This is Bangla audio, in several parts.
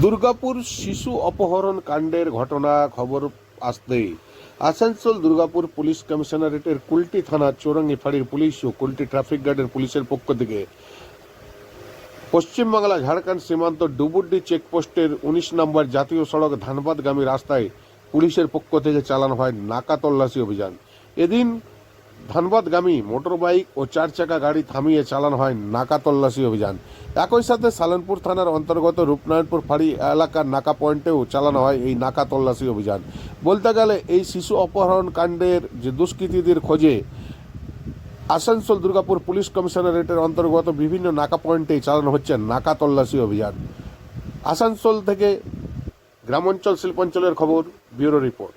দুর্গাপুর শিশু অপহরণ কাণ্ডের ঘটনা খবর আসতেই। আসানসোল দুর্গাপুর পুলিশ কমিশনারেটের কুলটি থানা চৌরঙ্গি ফাঁড়ির পুলিশ ও কুলটি ট্রাফিক গার্ডের পুলিশের পক্ষ থেকে। পশ্চিমবাংলা ঝাড়খণ্ড সীমান্ত ডুবুড্ডি চেকপোস্টের উনিশ নম্বর জাতীয় সড়ক ধানবাদগামী রাস্তায় পুলিশের পক্ষ থেকে চালানো হয় নাকা তল্লাশি অভিযান। এদিন ধানবাদগামী মোটর বাইক ও চার চাকা গাড়ি থামিয়ে চালানো হয় নাকা তল্লাশি অভিযান। একই সাথে সালনপুর থানার অন্তর্গত রূপনারায়ণপুর ফাঁড়ি এলাকার নাকা পয়েন্টেও চালানো হয় এই নাকা তল্লাশি অভিযান। বলতে গেলে এই শিশু অপহরণ কাণ্ডের যে দুষ্কৃতীদের খোঁজে, আসানসোল দুর্গাপুর পুলিশ কমিশনারেটের অন্তর্গত বিভিন্ন নাকা পয়েন্টেই চালানো হচ্ছে নাকা তল্লাশি অভিযান। আসানসোল থেকে গ্রামাঞ্চল শিল্পাঞ্চলের খবর, ব্যুরো রিপোর্ট।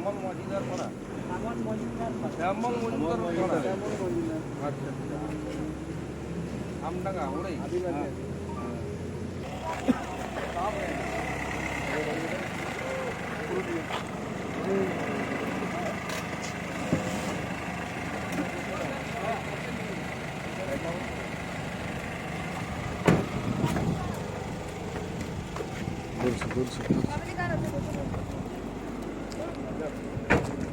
শ্যামল মজুদার পড়া শ্যামল মজুদার পড়া আচ্ছা আচ্ছা। আমডাঙ্গা ওরাই বলছি বলছি। Yep.